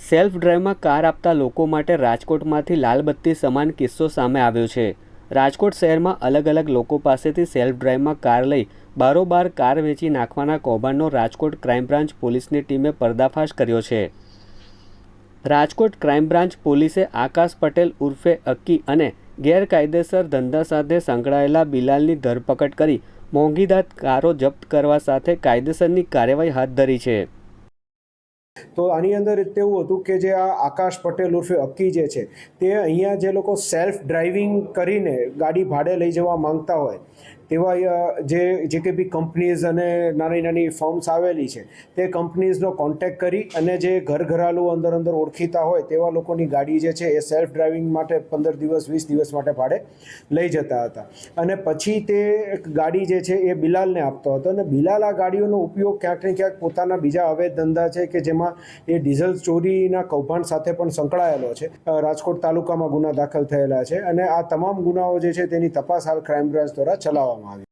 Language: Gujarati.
સેલ્ફ ડ્રાઈવમાં કાર આપતા લોકો માટે રાજકોટમાંથી લાલબત્તી સમાન કિસ્સો સામે આવ્યો છે. રાજકોટ શહેરમાં અલગ અલગ લોકો પાસેથી સેલ્ફ ડ્રાઈવમાં કાર લઈ બારોબાર કાર વેચી નાખવાના કૌભાંડનો રાજકોટ ક્રાઇમ બ્રાન્ચ પોલીસની ટીમે પર્દાફાશ કર્યો છે. રાજકોટ ક્રાઇમ બ્રાન્ચ પોલીસે આકાશ પટેલ ઉર્ફે અક્કી અને ગેરકાયદેસર ધંધા સાથે સંકળાયેલા બિલાલની ધરપકડ કરી મોંઘીદાત કારો જપ્ત કરવા સાથે કાયદેસરની કાર્યવાહી હાથ ધરી છે. તો આની અંદર તેવું હતું કે જે આ આકાશ પટેલ ઉર્ફે અક્કી જે છે, તે અહીંયા જે લોકો સેલ્ફ ડ્રાઇવિંગ કરીને ગાડી ભાડે લઈ જવા માંગતા હોય, તેવા જે જે કે બી કંપનીઝ અને નાની નાની ફર્મ્સ આવેલી છે, તે કંપનીઝનો કોન્ટેક્ટ કરી અને જે ઘર ઘરાલું અંદર અંદર ઓળખીતા હોય તેવા લોકોની ગાડી જે છે એ સેલ્ફ ડ્રાઇવિંગ માટે પંદર દિવસ, વીસ દિવસ માટે ભાડે લઈ જતા હતા. અને પછી તે ગાડી જે છે એ બિલાલને આપતો હતો અને બિલાલ આ ગાડીઓનો ઉપયોગ ક્યાંક ને ક્યાંક પોતાના બીજા અવૈધ ધંધા છે કે જેમાં એ ડીઝલ ચોરીના કૌભાંડ સાથે પણ સંકળાયેલો છે. રાજકોટ તાલુકામાં ગુના દાખલ થયેલા છે અને આ તમામ ગુનાઓ જે છે તેની તપાસ હાલ ક્રાઇમ બ્રાન્ચ દ્વારા ચલાવવામાં આવી